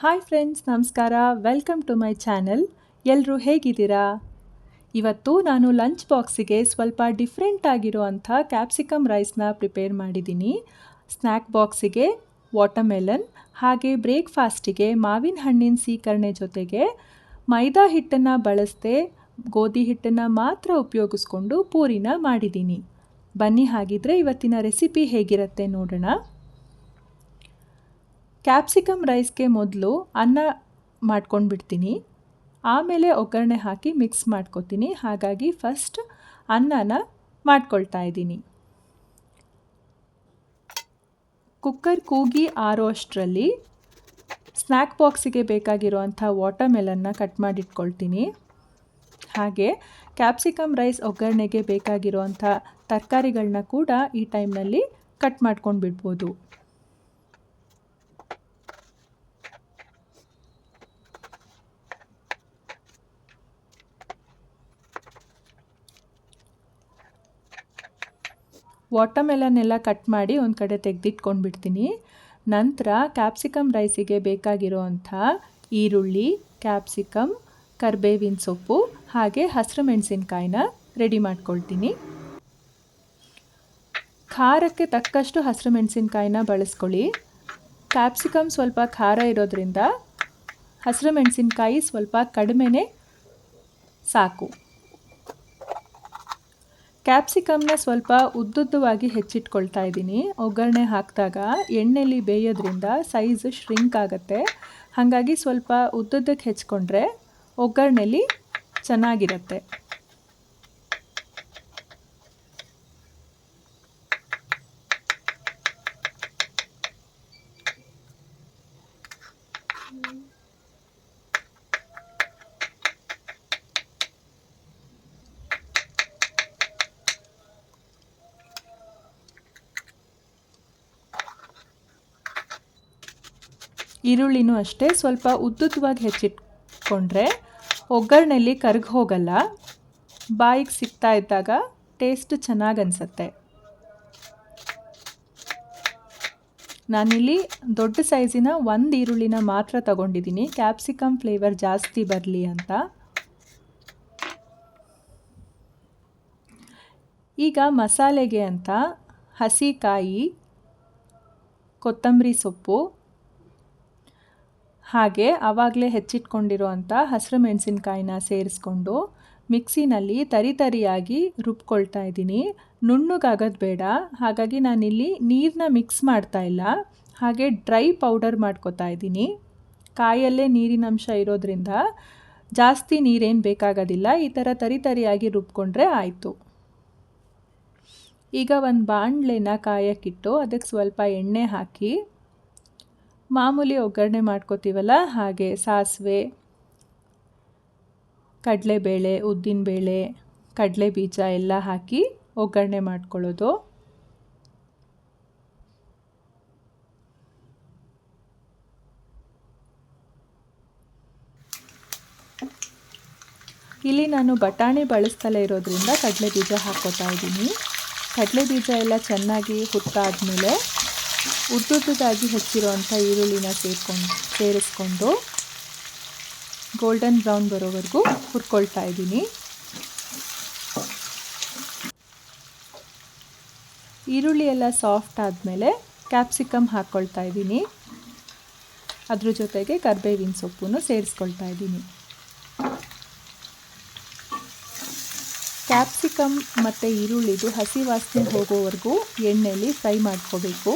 Hi friends, ನಮಸ್ಕಾರ. Welcome to my channel ಎಲ್ಲರೂ ಹೇಗಿದ್ದೀರಾ? ಇವತ್ತು ನಾನು ಲಂಚ್ ಬಾಕ್ಸಿಗೆ ಸ್ವಲ್ಪ ಡಿಫ್ರೆಂಟ್ ಆಗಿರುವಂಥ ಕ್ಯಾಪ್ಸಿಕಮ್ ರೈಸ್ನ ಪ್ರಿಪೇರ್ ಮಾಡಿದ್ದೀನಿ. ಸ್ನ್ಯಾಕ್ ಬಾಕ್ಸಿಗೆ ವಾಟರ್ಮೆಲನ್ ಹಾಗೆ ಬ್ರೇಕ್ಫಾಸ್ಟಿಗೆ ಮಾವಿನ ಹಣ್ಣಿನ ಸೀಕರಣೆ ಜೊತೆಗೆ ಮೈದಾ ಹಿಟ್ಟನ್ನು ಬಳಸದೆ ಗೋಧಿ ಹಿಟ್ಟನ್ನು ಮಾತ್ರ ಉಪಯೋಗಿಸ್ಕೊಂಡು ಪೂರಿನ ಮಾಡಿದ್ದೀನಿ. ಬನ್ನಿ, ಹಾಗಿದ್ರೆ ಇವತ್ತಿನ ರೆಸಿಪಿ ಹೇಗಿರುತ್ತೆ ನೋಡೋಣ. ಕ್ಯಾಪ್ಸಿಕಮ್ ರೈಸ್ಗೆ ಮೊದಲು ಅನ್ನ ಮಾಡ್ಕೊಂಡು ಬಿಡ್ತೀನಿ ಆಮೇಲೆ ಒಗ್ಗರಣೆ ಹಾಕಿ ಮಿಕ್ಸ್ ಮಾಡ್ಕೊತೀನಿ. ಹಾಗಾಗಿ ಫಸ್ಟ್ ಅನ್ನನ ಮಾಡ್ಕೊಳ್ತಾ ಇದ್ದೀನಿ. ಕುಕ್ಕರ್ ಕೂಗಿ ಆರೋ ಅಷ್ಟರಲ್ಲಿ ಸ್ನ್ಯಾಕ್ ಬಾಕ್ಸಿಗೆ ಬೇಕಾಗಿರುವಂಥ ವಾಟರ್ಮೆಲನ್ನ ಕಟ್ ಮಾಡಿಟ್ಕೊಳ್ತೀನಿ. ಹಾಗೆ ಕ್ಯಾಪ್ಸಿಕಮ್ ರೈಸ್ ಒಗ್ಗರಣೆಗೆ ಬೇಕಾಗಿರುವಂಥ ತರಕಾರಿಗಳನ್ನ ಕೂಡ ಈ ಟೈಮ್ನಲ್ಲಿ ಕಟ್ ಮಾಡ್ಕೊಂಡು ಬಿಡ್ಬೋದು ವಾಟರ್ಮೆಲನ್ ಎಲ್ಲ ಕಟ್ ಮಾಡಿ ಒಂದು ಕಡೆ ತೆಗೆದಿಟ್ಕೊಂಡು ಬಿಡ್ತೀನಿ ನಂತರ ಕ್ಯಾಪ್ಸಿಕಮ್ ರೈಸಿಗೆ ಬೇಕಾಗಿರುವಂಥ ಈರುಳ್ಳಿ, ಕ್ಯಾಪ್ಸಿಕಮ್, ಕರ್ಬೇವಿನ ಸೊಪ್ಪು, ಹಾಗೆ ಹಸಿರು ಮೆಣಸಿನ್ಕಾಯಿನ ರೆಡಿ ಮಾಡ್ಕೊಳ್ತೀನಿ. ಖಾರಕ್ಕೆ ತಕ್ಕಷ್ಟು ಹಸಿರು ಮೆಣಸಿನ್ಕಾಯಿನ ಬಳಸ್ಕೊಳ್ಳಿ. ಕ್ಯಾಪ್ಸಿಕಮ್ ಸ್ವಲ್ಪ ಖಾರ ಇರೋದ್ರಿಂದ ಹಸಿರು ಮೆಣಸಿನ್ಕಾಯಿ ಸ್ವಲ್ಪ ಕಡಿಮೆನೇ ಸಾಕು. ಕ್ಯಾಪ್ಸಿಕಮ್ನ ಸ್ವಲ್ಪ ಉದ್ದುದ್ದವಾಗಿ ಹೆಚ್ಚಿಟ್ಕೊಳ್ತಾ ಇದ್ದೀನಿ. ಒಗ್ಗರಣೆ ಹಾಕಿದಾಗ ಎಣ್ಣೆಲಿ ಬೇಯೋದ್ರಿಂದ ಸೈಜ್ ಶ್ರಿಂಕ್ ಆಗುತ್ತೆ. ಹಾಗಾಗಿ ಸ್ವಲ್ಪ ಉದ್ದುದ್ದಕ್ಕೆ ಹೆಚ್ಕೊಂಡ್ರೆ ಒಗ್ಗರಣೆಲಿ ಚೆನ್ನಾಗಿರುತ್ತೆ. ಈರುಳ್ಳಿನೂ ಅಷ್ಟೇ, ಸ್ವಲ್ಪ ಉದ್ದುದ್ದವಾಗಿ ಹೆಚ್ಚಿಟ್ಕೊಂಡ್ರೆ ಒಗ್ಗರಣೆಯಲ್ಲಿ ಕರ್ಗಿ ಹೋಗಲ್ಲ. ಬಾಯಿಗೆ ಸಿಗ್ತಾ ಇದ್ದಾಗ ಟೇಸ್ಟ್ ಚೆನ್ನಾಗಿ ಅನಿಸುತ್ತೆ. ನಾನಿಲ್ಲಿ ದೊಡ್ಡ ಸೈಜಿನ ಒಂದು ಈರುಳ್ಳಿನ ಮಾತ್ರ ತಗೊಂಡಿದ್ದೀನಿ. ಕ್ಯಾಪ್ಸಿಕಮ್ ಫ್ಲೇವರ್ ಜಾಸ್ತಿ ಬರಲಿ ಅಂತ. ಈಗ ಮಸಾಲೆಗೆ ಅಂತ ಹಸಿ ಕಾಯಿ ಕೊತ್ತಂಬರಿ ಸೊಪ್ಪು ಹಾಗೆ ಆವಾಗಲೇ ಹೆಚ್ಚಿಟ್ಕೊಂಡಿರುವಂಥ ಹಸಿರು ಮೆಣಸಿನ್ಕಾಯಿನ ಸೇರಿಸ್ಕೊಂಡು ಮಿಕ್ಸಿನಲ್ಲಿ ತರಿ ತರಿಯಾಗಿ ರುಬ್ಕೊಳ್ತಾ ಇದ್ದೀನಿ. ನುಣ್ಣಗಾಗೋದು ಬೇಡ. ಹಾಗಾಗಿ ನಾನಿಲ್ಲಿ ನೀರನ್ನ ಮಿಕ್ಸ್ ಮಾಡ್ತಾ ಇಲ್ಲ. ಹಾಗೆ ಡ್ರೈ ಪೌಡರ್ ಮಾಡ್ಕೊತಾ ಇದ್ದೀನಿ. ಕಾಯಲ್ಲೇ ನೀರಿನಂಶ ಇರೋದ್ರಿಂದ ಜಾಸ್ತಿ ನೀರೇನು ಬೇಕಾಗೋದಿಲ್ಲ. ಈ ಥರ ತರಿ ತರಿಯಾಗಿ ರುಬ್ಕೊಂಡ್ರೆ ಆಯಿತು. ಈಗ ಒಂದು ಬಾಣಲೆನ ಕಾಯಕ್ಕಿಟ್ಟು ಅದಕ್ಕೆ ಸ್ವಲ್ಪ ಎಣ್ಣೆ ಹಾಕಿ ಮಾಮೂಲಿ ಒಗ್ಗರಣೆ ಮಾಡ್ಕೋತೀವಲ್ಲ? ಹಾಗೆ ಸಾಸಿವೆ, ಕಡಲೆಬೇಳೆ, ಉದ್ದಿನಬೇಳೆ ಕಡಲೆ ಬೀಜ ಎಲ್ಲ ಹಾಕಿ ಒಗ್ಗರಣೆ ಮಾಡ್ಕೊಳ್ಳೋದು. ಇಲ್ಲಿ ನಾನು ಬಟಾಣಿ ಬಳಸ್ತಲೇ ಇರೋದ್ರಿಂದ ಕಡಲೆ ಬೀಜ ಹಾಕ್ಕೋತಾ ಇದ್ದೀನಿ. ಕಡಲೆ ಬೀಜ ಎಲ್ಲ ಚೆನ್ನಾಗಿ ಹುತ್ತಾದ್ಮೇಲೆ ಉದ್ದುದ್ದಾಗಿ ಹೆಚ್ಚಿರುವಂಥ ಈರುಳ್ಳಿನ ಸೇರ್ಕೊಂಡು, ಸೇರಿಸ್ಕೊಂಡು ಗೋಲ್ಡನ್ ಬ್ರೌನ್ ಬರೋವರೆಗೂ ಹುರ್ಕೊಳ್ತಾ ಇದ್ದೀನಿ. ಈರುಳ್ಳಿ ಎಲ್ಲ ಸಾಫ್ಟ್ ಆದಮೇಲೆ ಕ್ಯಾಪ್ಸಿಕಮ್ ಹಾಕ್ಕೊಳ್ತಾ ಇದ್ದೀನಿ. ಅದ್ರ ಜೊತೆಗೆ ಕರ್ಬೇವಿನ ಸೊಪ್ಪನ್ನು ಸೇರಿಸ್ಕೊಳ್ತಾ ಇದ್ದೀನಿ. ಕ್ಯಾಪ್ಸಿಕಮ್ ಮತ್ತು ಈರುಳ್ಳಿದು ಹಸಿ ವಾಸನೆ ಹೋಗೋವರೆಗೂ ಎಣ್ಣೆಯಲ್ಲಿ ಫ್ರೈ ಮಾಡ್ಕೋಬೇಕು.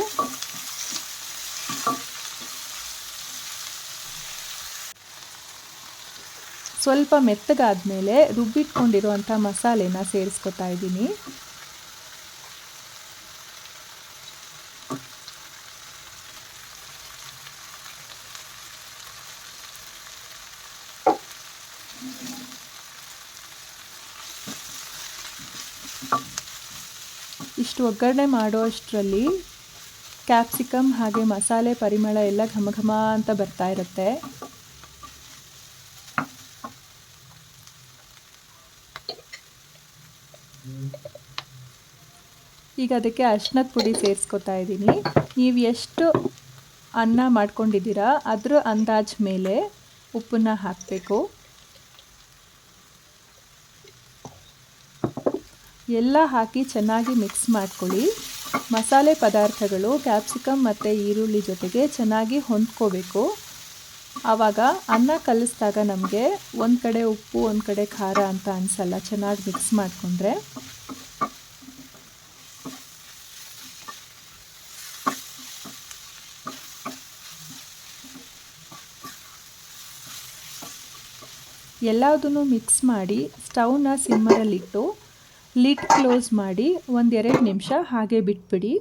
ಸ್ವಲ್ಪ ಮೆತ್ತಗಾದ ಮೇಲೆ ರುಬ್ಬಿಟ್ಕೊಂಡಿರುವಂಥ ಮಸಾಲೆನ ಸೇರಿಸ್ಕೊತಾ ಇದ್ದೀನಿ. ಇಷ್ಟು ಒಗ್ಗರಣೆ ಮಾಡೋ ಅಷ್ಟರಲ್ಲಿ ಕ್ಯಾಪ್ಸಿಕಮ್ ಹಾಗೆ ಮಸಾಲೆ ಪರಿಮಳ ಎಲ್ಲ ಘಮ ಘಮ ಅಂತ ಬರ್ತಾ ಇರುತ್ತೆ. ಈಗ ಅದಕ್ಕೆ ಅರ್ಶಿನದ ಪುಡಿ ಸೇರಿಸ್ಕೊತಾ ಇದ್ದೀನಿ. ನೀವು ಎಷ್ಟು ಅನ್ನ ಮಾಡ್ಕೊಂಡಿದ್ದೀರಾ, ಅದರ ಅಂದಾಜ್ ಮೇಲೆ ಉಪ್ಪನ್ನ ಹಾಕಬೇಕು. ಎಲ್ಲ ಹಾಕಿ ಚೆನ್ನಾಗಿ ಮಿಕ್ಸ್ ಮಾಡ್ಕೊಳ್ಳಿ. ಮಸಾಲೆ ಪದಾರ್ಥಗಳು ಕ್ಯಾಪ್ಸಿಕಮ್ ಮತ್ತು ಈರುಳ್ಳಿ ಜೊತೆಗೆ ಚೆನ್ನಾಗಿ ಹೊಂದ್ಕೋಬೇಕು. ಆವಾಗ ಅನ್ನ ಕಲಿಸಿದಾಗ ನಮಗೆ ಒಂದು ಕಡೆ ಉಪ್ಪು, ಒಂದು ಕಡೆ ಖಾರ ಅಂತ ಅನಿಸಲ್ಲ, ಚೆನ್ನಾಗಿ ಮಿಕ್ಸ್ ಮಾಡಿಕೊಂಡ್ರೆ. ಎಲ್ಲದನ್ನು ಮಿಕ್ಸ್ ಮಾಡಿ ಸ್ಟವ್ನ ಸಿಮ್ಮರಲ್ಲಿಟ್ಟು ಲಿಡ್ ಕ್ಲೋಸ್ ಮಾಡಿ ಒಂದೆರಡು ನಿಮಿಷ ಹಾಗೆ ಬಿಟ್ಬಿಡಿ.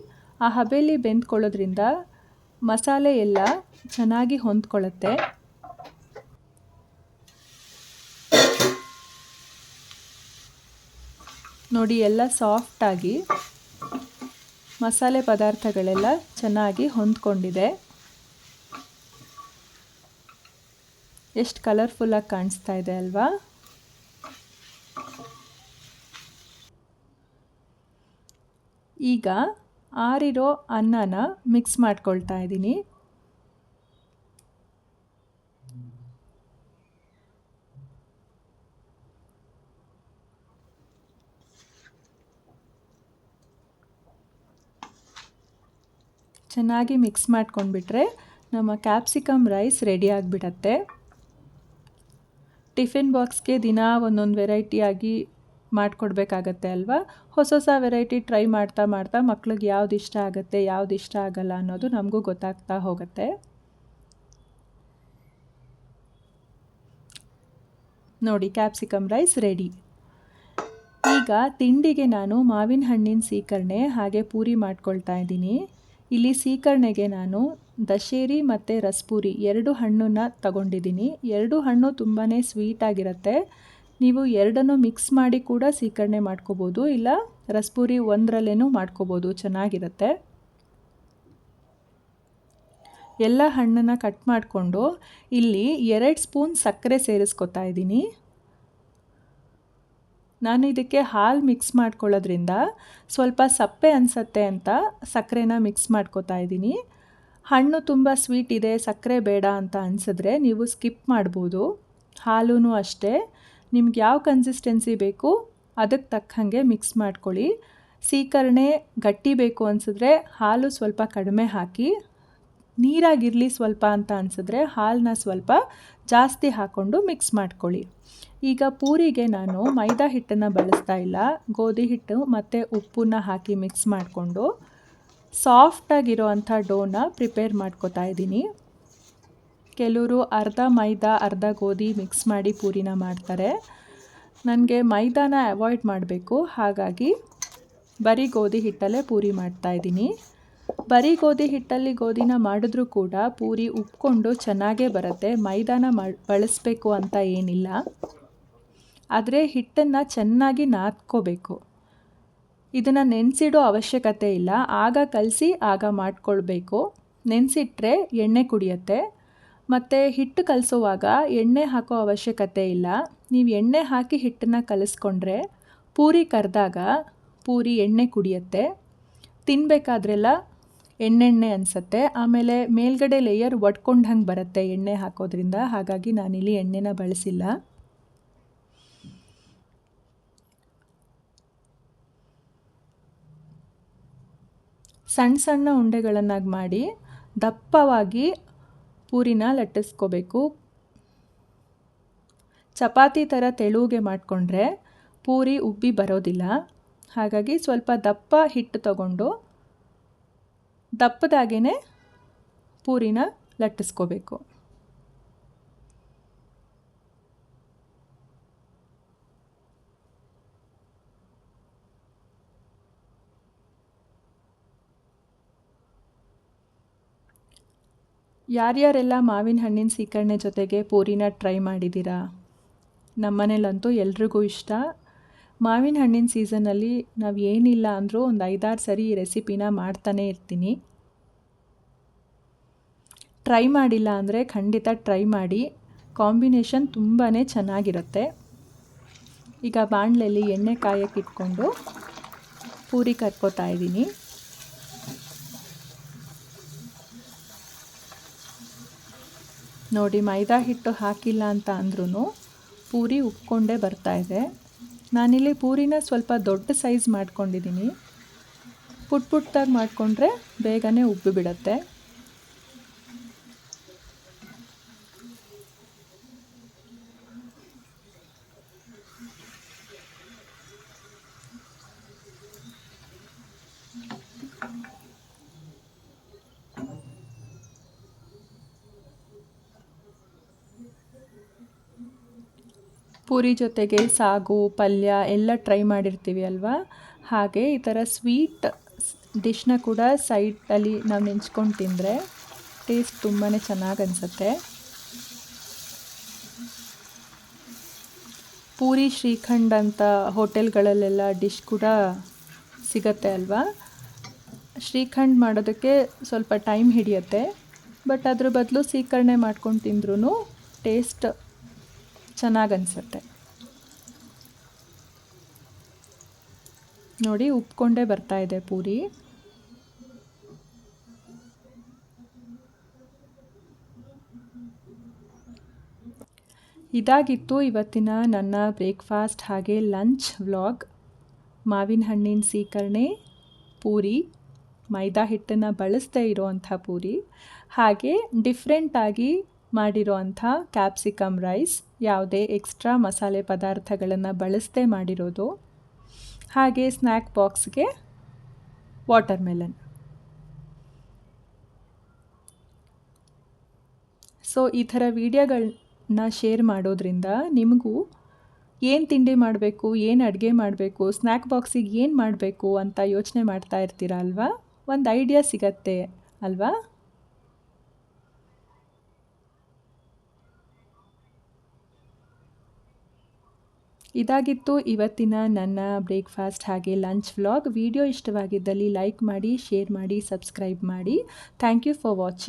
ಆ ಹಬೆಯಲ್ಲಿ ಬೆಂದ್ಕೊಳ್ಳೋದ್ರಿಂದ ಮಸಾಲೆ ಎಲ್ಲ ಚೆನ್ನಾಗಿ ಹೊಂದ್ಕೊಳ್ಳುತ್ತೆ. ನೋಡಿ ಎಲ್ಲ ಸಾಫ್ಟಾಗಿ ಮಸಾಲೆ ಪದಾರ್ಥಗಳೆಲ್ಲ ಚೆನ್ನಾಗಿ ಹೊಂದ್ಕೊಂಡಿದೆ. ಎಷ್ಟು ಕಲರ್ಫುಲ್ಲಾಗಿ ಕಾಣಿಸ್ತಾ ಇದೆ ಅಲ್ವಾ? ಈಗ ಆರಿರೋ ಅನ್ನನ ಮಿಕ್ಸ್ ಮಾಡ್ಕೊಳ್ತಾ ಇದ್ದೀನಿ. ಚೆನ್ನಾಗಿ ಮಿಕ್ಸ್ ಮಾಡ್ಕೊಂಡ್ಬಿಟ್ರೆ ನಮ್ಮ ಕ್ಯಾಪ್ಸಿಕಮ್ ರೈಸ್ ರೆಡಿ ಆಗಿಬಿಡತ್ತೆ. ಟಿಫಿನ್ ಬಾಕ್ಸ್ಗೆ ದಿನ ಒಂದೊಂದು ವೆರೈಟಿಯಾಗಿ ಮಾಡಿಕೊಡ್ಬೇಕಾಗತ್ತೆ ಅಲ್ವಾ? ಹೊಸ ಹೊಸ ವೆರೈಟಿ ಟ್ರೈ ಮಾಡ್ತಾ ಮಾಡ್ತಾ ಮಕ್ಳಿಗೆ ಯಾವ್ದು ಇಷ್ಟ ಆಗುತ್ತೆ, ಯಾವ್ದು ಇಷ್ಟ ಆಗಲ್ಲ ಅನ್ನೋದು ನಮಗೂ ಗೊತ್ತಾಗ್ತಾ ಹೋಗುತ್ತೆ. ನೋಡಿ ಕ್ಯಾಪ್ಸಿಕಮ್ ರೈಸ್ ರೆಡಿ ಈಗ ತಿಂಡಿಗೆ ನಾನು ಮಾವಿನ ಹಣ್ಣಿನ ಸೀಕರಣೆ ಹಾಗೆ ಪೂರಿ ಮಾಡ್ಕೊಳ್ತಾ ಇದ್ದೀನಿ. ಇಲ್ಲಿ ಸೀಕರ್ಣೆಗೆ ನಾನು ದಶೇರಿ ಮತ್ತು ರಸ್ಪೂರಿ ಎರಡು ಹಣ್ಣನ್ನು ತಗೊಂಡಿದ್ದೀನಿ. ಎರಡು ಹಣ್ಣು ತುಂಬಾ ಸ್ವೀಟಾಗಿರುತ್ತೆ ನೀವು ಎರಡನ್ನು ಮಿಕ್ಸ್ ಮಾಡಿ ಕೂಡ ಸೀಕರಣೆ ಮಾಡ್ಕೋಬೋದು. ಇಲ್ಲ ರಸ್ಪೂರಿ ಒಂದರಲ್ಲೇನೂ ಮಾಡ್ಕೋಬೋದು. ಚೆನ್ನಾಗಿರುತ್ತೆ. ಎಲ್ಲ ಹಣ್ಣನ್ನು ಕಟ್ ಮಾಡಿಕೊಂಡು ಇಲ್ಲಿ ಎರಡು ಸ್ಪೂನ್ ಸಕ್ಕರೆ ಸೇರಿಸ್ಕೊತಾ ಇದ್ದೀನಿ. ನಾನು ಇದಕ್ಕೆ ಹಾಲು ಮಿಕ್ಸ್ ಮಾಡ್ಕೊಳ್ಳೋದ್ರಿಂದ ಸ್ವಲ್ಪ ಸಪ್ಪೆ ಅನಿಸತ್ತೆ ಅಂತ ಸಕ್ಕರೆನ ಮಿಕ್ಸ್ ಮಾಡ್ಕೋತಾ ಇದ್ದೀನಿ. ಹಣ್ಣು ತುಂಬ ಸ್ವೀಟ್ ಇದೆ, ಸಕ್ಕರೆ ಬೇಡ ಅಂತ ಅನಿಸಿದ್ರೆ ನೀವು ಸ್ಕಿಪ್ ಮಾಡ್ಬೋದು. ಹಾಲೂ ಅಷ್ಟೇ. ನಿಮ್ಗೆ ಯಾವ ಕನ್ಸಿಸ್ಟೆನ್ಸಿ ಬೇಕು ಅದಕ್ಕೆ ತಕ್ಕಂಗೆ ಮಿಕ್ಸ್ ಮಾಡ್ಕೊಳ್ಳಿ. ಸೀಕರಣೆ ಗಟ್ಟಿ ಬೇಕು ಅನಿಸಿದ್ರೆ ಹಾಲು ಸ್ವಲ್ಪ ಕಡಿಮೆ ಹಾಕಿ. ನೀರಾಗಿರಲಿ ಸ್ವಲ್ಪ ಅಂತ ಅನಿಸಿದ್ರೆ ಹಾಲನ್ನ ಸ್ವಲ್ಪ ಜಾಸ್ತಿ ಹಾಕ್ಕೊಂಡು ಮಿಕ್ಸ್ ಮಾಡ್ಕೊಳ್ಳಿ. ಈಗ ಪೂರಿಗೆ ನಾನು ಮೈದಾ ಹಿಟ್ಟನ್ನು ಬಳಸ್ತಾ ಇಲ್ಲ. ಗೋಧಿ ಹಿಟ್ಟು ಮತ್ತು ಉಪ್ಪನ್ನ ಹಾಕಿ ಮಿಕ್ಸ್ ಮಾಡಿಕೊಂಡು ಸಾಫ್ಟಾಗಿರೋ ಅಂಥ ಡೋನ ಪ್ರಿಪೇರ್ ಮಾಡ್ಕೋತಾ ಇದ್ದೀನಿ. ಕೆಲವರು ಅರ್ಧ ಮೈದಾ, ಅರ್ಧ ಗೋಧಿ ಮಿಕ್ಸ್ ಮಾಡಿ ಪೂರಿನ ಮಾಡ್ತಾರೆ. ನನಗೆ ಮೈದಾನ ಅವಾಯ್ಡ್ ಮಾಡಬೇಕು. ಹಾಗಾಗಿ ಬರೀ ಗೋಧಿ ಹಿಟ್ಟಲ್ಲೇ ಪೂರಿ ಮಾಡ್ತಾ ಇದ್ದೀನಿ. ಬರೀ ಗೋಧಿ ಹಿಟ್ಟಲ್ಲಿ ಗೋಧಿನ ಮಾಡಿದ್ರೂ ಕೂಡ ಪೂರಿ ಉಪ್ಕೊಂಡು ಚೆನ್ನಾಗೇ ಬರುತ್ತೆ. ಮೈದಾನ ಬಳಸಬೇಕು ಅಂತ ಏನಿಲ್ಲ. ಆದರೆ ಹಿಟ್ಟನ್ನು ಚೆನ್ನಾಗಿ ನಾದ್ಕೋಬೇಕು. ಇದನ್ನು ನೆನೆಸಿಡೋ ಅವಶ್ಯಕತೆ ಇಲ್ಲ. ಆಗ ಕಲಸಿ, ಆಗ ಮಾಡಿಕೊಳ್ಬೇಕು. ನೆನೆಸಿಟ್ರೆ ಎಣ್ಣೆ ಕುಡಿಯತ್ತೆ. ಮತ್ತು ಹಿಟ್ಟು ಕಲಸುವಾಗ ಎಣ್ಣೆ ಹಾಕೋ ಅವಶ್ಯಕತೆ ಇಲ್ಲ. ನೀವು ಎಣ್ಣೆ ಹಾಕಿ ಹಿಟ್ಟನ್ನು ಕಲಿಸ್ಕೊಂಡ್ರೆ ಪೂರಿ ಕರೆದಾಗ ಪೂರಿ ಎಣ್ಣೆ ಕುಡಿಯತ್ತೆ. ತಿನ್ನಬೇಕಾದ್ರೆಲ್ಲ ಎಣ್ಣೆಣ್ಣೆ ಅನಿಸತ್ತೆ. ಆಮೇಲೆ ಮೇಲ್ಗಡೆ ಲೇಯರ್ ಒಡ್ಕೊಂಡಂಗೆ ಬರುತ್ತೆ ಎಣ್ಣೆ ಹಾಕೋದ್ರಿಂದ. ಹಾಗಾಗಿ ನಾನಿಲ್ಲಿ ಎಣ್ಣೆನ ಬಳಸಿಲ್ಲ. ಸಣ್ಣ ಸಣ್ಣ ಉಂಡೆಗಳನ್ನಾಗಿ ಮಾಡಿ ದಪ್ಪವಾಗಿ ಪೂರಿನ ಲಟ್ಟಿಸ್ಕೋಬೇಕು. ಚಪಾತಿ ಥರ ತೆಳುಗೆ ಮಾಡಿಕೊಂಡ್ರೆ ಪೂರಿ ಉಬ್ಬಿ ಬರೋದಿಲ್ಲ. ಹಾಗಾಗಿ ಸ್ವಲ್ಪ ದಪ್ಪ ಹಿಟ್ಟು ತಗೊಂಡು ದಪ್ಪದಾಗೇ ಪೂರಿನ ಲಟ್ಟಿಸ್ಕೋಬೇಕು. ಯಾರ್ಯಾರೆಲ್ಲ ಮಾವಿನ ಹಣ್ಣಿನ ಸೀಕರಣೆ ಜೊತೆಗೆ ಪೂರಿನ ಟ್ರೈ ಮಾಡಿದ್ದೀರಾ? ನಮ್ಮನೇಲಂತೂ ಎಲ್ರಿಗೂ ಇಷ್ಟ. ಮಾವಿನ ಹಣ್ಣಿನ ಸೀಸನಲ್ಲಿ ನಾವು ಏನಿಲ್ಲ ಅಂದರೂ ಒಂದು ಐದಾರು ಸರಿ ಈ ರೆಸಿಪಿನ ಮಾಡ್ತಾನೇ ಇರ್ತೀನಿ. ಟ್ರೈ ಮಾಡಿಲ್ಲ ಅಂದರೆ ಖಂಡಿತ ಟ್ರೈ ಮಾಡಿ. ಕಾಂಬಿನೇಷನ್ ತುಂಬಾ ಚೆನ್ನಾಗಿರುತ್ತೆ. ಈಗ ಬಾಣಲೆಯಲ್ಲಿ ಎಣ್ಣೆ ಕಾಯಕ್ಕಿಟ್ಕೊಂಡು ಪೂರಿ ಕರ್ಕೋತಾ ಇದ್ದೀನಿ. ನೋಡಿ, ಮೈದಾ ಹಿಟ್ಟು ಹಾಕಿಲ್ಲ ಅಂತ ಅಂದ್ರೂ ಪೂರಿ ಉಪ್ಕೊಂಡೇ ಬರ್ತಾ ಇದೆ. ನಾನಿಲ್ಲಿ ಪೂರಿನ ಸ್ವಲ್ಪ ದೊಡ್ಡ ಸೈಜ್ ಮಾಡ್ಕೊಂಡಿದ್ದೀನಿ. ಪುಟ್ ಪುಟ್ಟದಾಗಿ ಮಾಡಿಕೊಂಡ್ರೆ ಬೇಗನೆ ಉಬ್ಬಿ ಪೂರಿ ಜೊತೆಗೆ ಸಾಗು, ಪಲ್ಯ ಎಲ್ಲ ಟ್ರೈ ಮಾಡಿರ್ತೀವಿ ಅಲ್ವಾ? ಹಾಗೆ ಈ ಥರ ಸ್ವೀಟ್ ಡಿಶ್ನ ಕೂಡ ಸೈಟಲ್ಲಿ ನಾವು ನೆಂಚ್ಕೊಂಡು ತಿಂದರೆ ಟೇಸ್ಟ್ ತುಂಬಾ ಚೆನ್ನಾಗಿ ಅನಿಸುತ್ತೆ. ಪೂರಿ, ಶ್ರೀಖಂಡ್ ಅಂತ ಹೋಟೆಲ್ಗಳಲ್ಲೆಲ್ಲ ಡಿಶ್ ಕೂಡ ಸಿಗತ್ತೆ ಅಲ್ವಾ? ಶ್ರೀಖಂಡ್ ಮಾಡೋದಕ್ಕೆ ಸ್ವಲ್ಪ ಟೈಮ್ ಹಿಡಿಯುತ್ತೆ ಬಟ್ ಅದ್ರ ಬದಲು ಸೀಕರಣೆ ಮಾಡ್ಕೊಂಡು ತಿಂದ್ರೂ ಟೇಸ್ಟ್ ಚೆನ್ನಾಗಿ ನೋಡಿ, ಉಪ್ಕೊಂಡೇ ಬರ್ತಾ ಇದೆ ಪೂರಿ. ಇದಾಗಿತ್ತು ಇವತ್ತಿನ ನನ್ನ ಬ್ರೇಕ್ಫಾಸ್ಟ್ ಹಾಗೆ ಲಂಚ್ ವ್ಲಾಗ್. ಮಾವಿನ ಹಣ್ಣಿನ ಸೀಕರಣೆ ಪೂರಿ, ಮೈದಾ ಹಿಟ್ಟನ್ನು ಬಳಸದೇ ಇರೋವಂಥ ಪೂರಿ. ಹಾಗೆ ಡಿಫ್ರೆಂಟಾಗಿ ಮಾಡಿರೋವಂಥ ಕ್ಯಾಪ್ಸಿಕಮ್ ರೈಸ್ ಯಾವುದೇ ಎಕ್ಸ್ಟ್ರಾ ಮಸಾಲೆ ಪದಾರ್ಥಗಳನ್ನು ಬಳಸದೆ ಮಾಡಿರೋದು. ಹಾಗೆ ಸ್ನ್ಯಾಕ್ ಬಾಕ್ಸ್ಗೆ ವಾಟರ್ ಮೆಲನ್ ಸೊ ಈ ಥರ ವೀಡಿಯೋಗಳನ್ನ ಶೇರ್ ಮಾಡೋದ್ರಿಂದ ನಿಮಗೂ ಏನು ತಿಂಡಿ ಮಾಡಬೇಕು, ಏನು ಅಡುಗೆ ಮಾಡಬೇಕು ಸ್ನ್ಯಾಕ್ ಬಾಕ್ಸಿಗೆ ಏನು ಮಾಡಬೇಕು ಅಂತ ಯೋಚನೆ ಮಾಡ್ತಾ ಇರ್ತೀರ ಅಲ್ವಾ? ಒಂದು ಐಡಿಯಾ ಸಿಗತ್ತೆ ಅಲ್ವಾ? ಇದಾಗಿತ್ತು ಇವತ್ತಿನ ನನ್ನ ಬ್ರೇಕ್ಫಾಸ್ಟ್ ಹಾಗೆ ಲಂಚ್ ವ್ಲಾಗ್. ವಿಡಿಯೋ ಇಷ್ಟವಾಗಿದ್ದಲ್ಲಿ ಲೈಕ್ ಮಾಡಿ, ಶೇರ್ ಮಾಡಿ, ಸಬ್ಸ್ಕ್ರೈಬ್ ಮಾಡಿ. Thank you for watching.